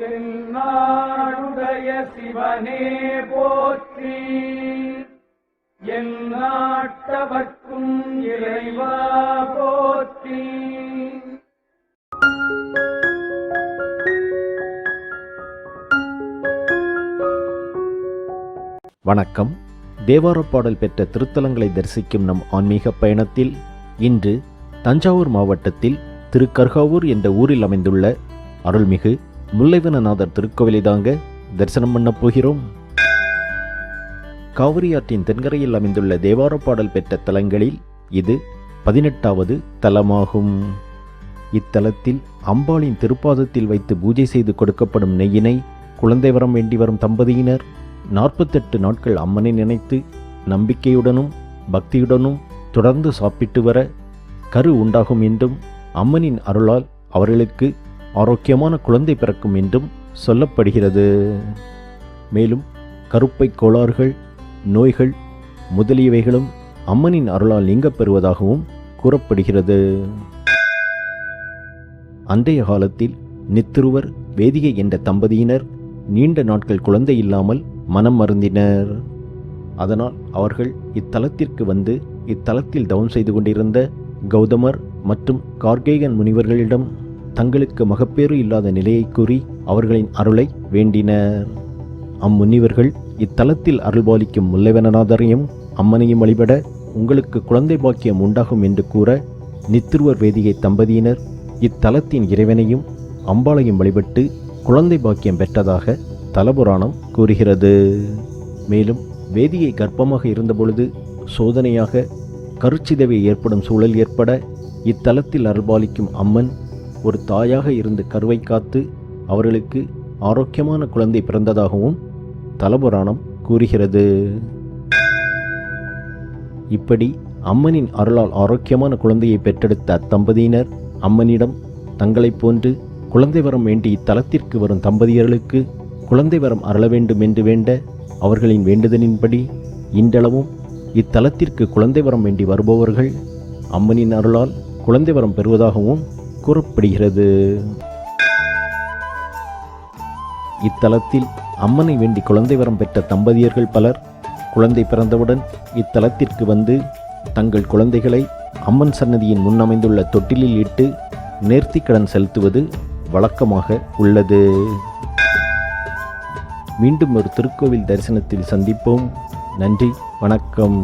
தென்னாடுடைய சிவனே போற்றி. என் நாட்டவர்க்கும் இறைவா போற்றி. வணக்கம். தேவார பாடல் பெற்ற திருத்தலங்களை தரிசிக்கும் நம் ஆன்மீக பயணத்தில் இன்று தஞ்சாவூர் மாவட்டத்தில் திருக்கர்காவூர் என்ற ஊரில் அமைந்துள்ள அருள்மிகு முல்லைவனநாதர் திருக்கோவிலை தாங்க தரிசனம் பண்ண போகிறோம். காவிரி ஆற்றின் தென்கரையில் அமைந்துள்ள தேவார பாடல் பெற்ற தலங்களில் இது பதினெட்டாவது தலமாகும். இத்தலத்தில் அம்பாளின் திருப்பாதத்தில் வைத்து பூஜை செய்து கொடுக்கப்படும் நெய்யினை குழந்தை வரம் வேண்டி வரும் தம்பதியினர் நாற்பத்தெட்டு நாட்கள் அம்மனை நினைத்து நம்பிக்கையுடனும் பக்தியுடனும் தொடர்ந்து சாப்பிட்டு வர கரு உண்டாகும் என்றும் அம்மனின் அருளால் அவர்களுக்கு ஆரோக்கியமான குழந்தை பிறக்கும் என்றும் சொல்லப்படுகிறது. மேலும் கருப்பை கோளாறுகள் நோய்கள் முதலியவைகளும் அம்மனின் அருளால் நீங்கப் பெறுவதாகவும் கூறப்படுகிறது. அன்றைய காலத்தில் நித்திருவர் வேதிகை என்ற தம்பதியினர் நீண்ட நாட்கள் குழந்தை இல்லாமல் மனம் மருந்தினர். அதனால் அவர்கள் இத்தலத்திற்கு வந்து இத்தலத்தில் தவம் செய்து கொண்டிருந்த கௌதமர் மற்றும் கார்கேயன் முனிவர்களிடம் தங்களுக்கு மகப்பேறு இல்லாத நிலையை கூறி அவர்களின் அருளை வேண்டினர். அம்முனிவர்கள் இத்தலத்தில் அருள்பாலிக்கும் முல்லைவனநாதரையும் அம்மனையும் வழிபட உங்களுக்கு குழந்தை பாக்கியம் உண்டாகும் என்று கூற நித்திருவர் வேதியை தம்பதியினர் இத்தலத்தின் இறைவனையும் அம்பாளையும் வழிபட்டு குழந்தை பாக்கியம் பெற்றதாக தலபுராணம் கூறுகிறது. மேலும் வேதியை கர்ப்பமாக இருந்தபொழுது சோதனையாக கருச்சிதவை ஏற்படும் சூழல் ஏற்பட இத்தலத்தில் அருள்பாலிக்கும் அம்மன் ஒரு தாயாக இருந்து கருவை காத்து அவர்களுக்கு ஆரோக்கியமான குழந்தை பிறந்ததாகவும் தலபுராணம் கூறுகிறது. இப்படி அம்மனின் அருளால் ஆரோக்கியமான குழந்தையை பெற்றெடுத்த அத்தம்பதியினர் அம்மனிடம் தங்களைப் போன்று குழந்தை வரம் வேண்டி இத்தலத்திற்கு வரும் தம்பதியர்களுக்கு குழந்தை வரம் அருள வேண்டும் என்று வேண்ட அவர்களின் வேண்டுதலின்படி இன்றளவும் இத்தலத்திற்கு குழந்தை வரம் வேண்டி வருபவர்கள் அம்மனின் அருளால் குழந்தை வரம் பெறுவதாகவும் கூறப்படுகிறது. இத்தலத்தில் அம்மனை வேண்டி குழந்தை வரம் பெற்ற தம்பதியர்கள் பலர் குழந்தை பிறந்தவுடன் இத்தலத்திற்கு வந்து தங்கள் குழந்தைகளை அம்மன் சன்னதியின் முன் அமைந்துள்ள தொட்டிலில் இட்டு நேர்த்திக்கடன் செலுத்துவது வழக்கமாக உள்ளது. மீண்டும் ஒரு திருக்கோவில் தரிசனத்தில் சந்திப்போம். நன்றி வணக்கம்.